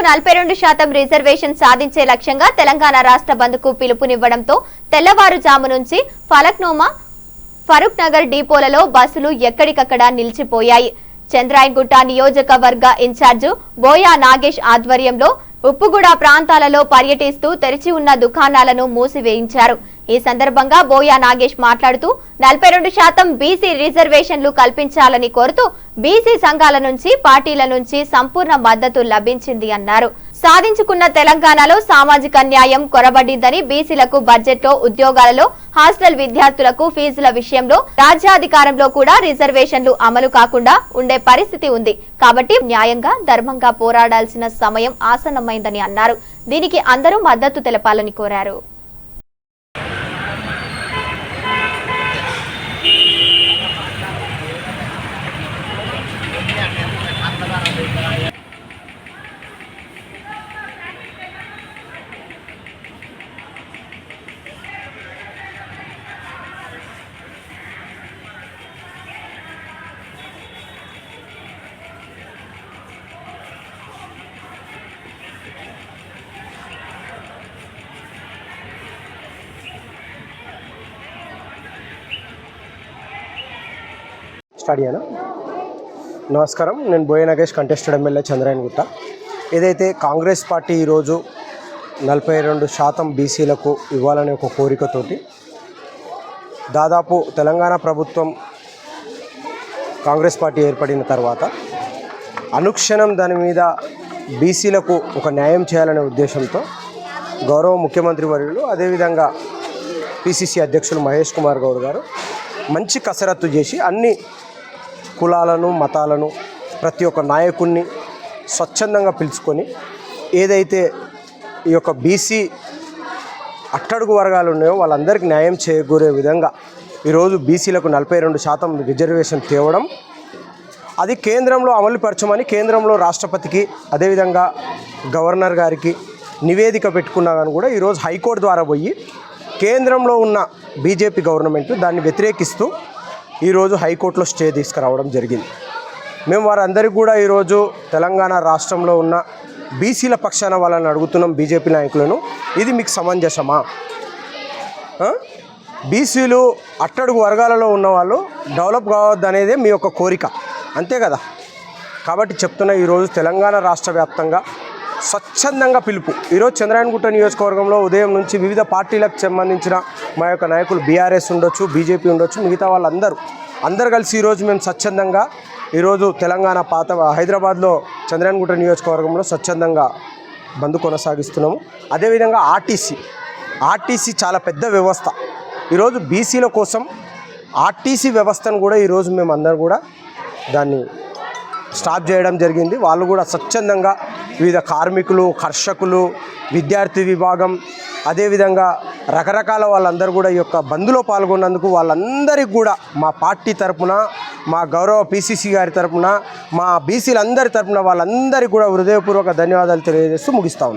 బీసీలకు నలభై రెండు శాతం రిజర్వేషన్ సాధించే లక్ష్యంగా తెలంగాణ రాష్ట్ర బంద్కు పిలుపునివ్వడంతో తెల్లవారుజాము నుంచి ఫలక్నోమా ఫరూక్ నగర్ డిపోలలో బస్సులు ఎక్కడికక్కడ నిలిచిపోయాయి. చంద్రాయన్గుట్ట నియోజకవర్గ ఇన్ఛార్జు బోయా నాగేష్ ఆధ్వర్యంలో ఉప్పుగూడ ప్రాంతాలలో పర్యటిస్తూ తెరిచి ఉన్న దుకాణాలను మూసివేయించారు. ఈ సందర్భంగా బోయా నాగేష్ మాట్లాడుతూ నలభై రెండు శాతం బీసీ రిజర్వేషన్లు కల్పించాలని కోరుతూ బీసీ సంఘాల నుంచి పార్టీల నుంచి సంపూర్ణ మద్దతు లభించింది అన్నారు. సాధించుకున్న తెలంగాణలో సామాజిక న్యాయం కొరబడిందని బీసీలకు బడ్జెట్లో ఉద్యోగాలలో హాస్టల్ విద్యార్థులకు ఫీజుల విషయంలో రాజ్యాధికారంలో కూడా రిజర్వేషన్లు అమలు కాకుండా ఉండే పరిస్థితి ఉంది. కాబట్టి న్యాయంగా ధర్మంగా పోరాడాల్సిన సమయం ఆసన్నమైందని అన్నారు. దీనికి అందరూ మద్దతు తెలపాలని కోరారు. స్టార్ట్ నమస్కారం. నేను Boya Nagesh contested MLA Chandrayangutta ఏదైతే కాంగ్రెస్ పార్టీ ఈరోజు నలభై రెండు శాతం బీసీలకు ఇవ్వాలనే ఒక కోరికతోటి దాదాపు తెలంగాణ ప్రభుత్వం కాంగ్రెస్ పార్టీ ఏర్పడిన తర్వాత అనుక్షణం దాని మీద బీసీలకు ఒక న్యాయం చేయాలనే ఉద్దేశంతో గౌరవ ముఖ్యమంత్రి వర్యులు అదేవిధంగా పిసిసి అధ్యక్షులు మహేష్ కుమార్ గౌడ్ గారు మంచి కసరత్తు చేసి అన్ని కులాలను మతాలను ప్రతి ఒక్క నాయకుడిని స్వచ్ఛందంగా పిలుచుకొని ఏదైతే ఈ యొక్క బీసీ అట్టడుగు వర్గాలు ఉన్నాయో వాళ్ళందరికీ న్యాయం చేకూరే విధంగా ఈరోజు బీసీలకు నలభై రెండు శాతం రిజర్వేషన్ తేవడం అది కేంద్రంలో అమలుపరచమని కేంద్రంలో రాష్ట్రపతికి అదేవిధంగా గవర్నర్ గారికి నివేదిక పెట్టుకున్నా కానీ కూడా ఈరోజు హైకోర్టు ద్వారా పోయి కేంద్రంలో ఉన్న బీజేపీ గవర్నమెంట్ దాన్ని వ్యతిరేకిస్తూ ఈరోజు హైకోర్టులో స్టే తీసుకురావడం జరిగింది. మేము వారందరికీ కూడా ఈరోజు తెలంగాణ రాష్ట్రంలో ఉన్న బీసీల పక్షాన వాళ్ళని అడుగుతున్నాం బీజేపీ నాయకులను. ఇది మీకు సమంజసమా? బీసీలు అట్టడుగు వర్గాలలో ఉన్నవాళ్ళు డెవలప్ కావద్దు అనేదే మీ యొక్క కోరిక. అంతే కదా? కాబట్టి చెప్తున్న ఈరోజు తెలంగాణ రాష్ట్ర వ్యాప్తంగా స్వచ్ఛందంగా పిలుపు. ఈరోజు చంద్రాయణగుట్ట నియోజకవర్గంలో ఉదయం నుంచి వివిధ పార్టీలకు సంబంధించిన మా యొక్క నాయకులు బీఆర్ఎస్ ఉండొచ్చు బీజేపీ ఉండొచ్చు మిగతా వాళ్ళందరూ అందరు కలిసి ఈరోజు మేము స్వచ్ఛందంగా ఈరోజు తెలంగాణ పాత హైదరాబాద్లో చంద్రాయణగుట్ట నియోజకవర్గంలో స్వచ్ఛందంగా బంద్ కొనసాగిస్తున్నాము. అదేవిధంగా ఆర్టీసీ ఆర్టీసీ చాలా పెద్ద వ్యవస్థ. ఈరోజు బీసీల కోసం ఆర్టీసీ వ్యవస్థను కూడా ఈరోజు మేము అందరం కూడా దాన్ని స్టాప్ చేయడం జరిగింది. వాళ్ళు కూడా స్వచ్ఛందంగా వివిధ కార్మికులు కర్షకులు విద్యార్థి విభాగం అదేవిధంగా రకరకాల వాళ్ళందరూ కూడా ఈ యొక్క బంద్లో పాల్గొన్నందుకు వాళ్ళందరికీ కూడా మా పార్టీ తరపున మా గౌరవ పిసిసి గారి తరపున మా బీసీలందరి తరపున వాళ్ళందరికీ కూడా హృదయపూర్వక ధన్యవాదాలు తెలియజేస్తూ ముగిస్తా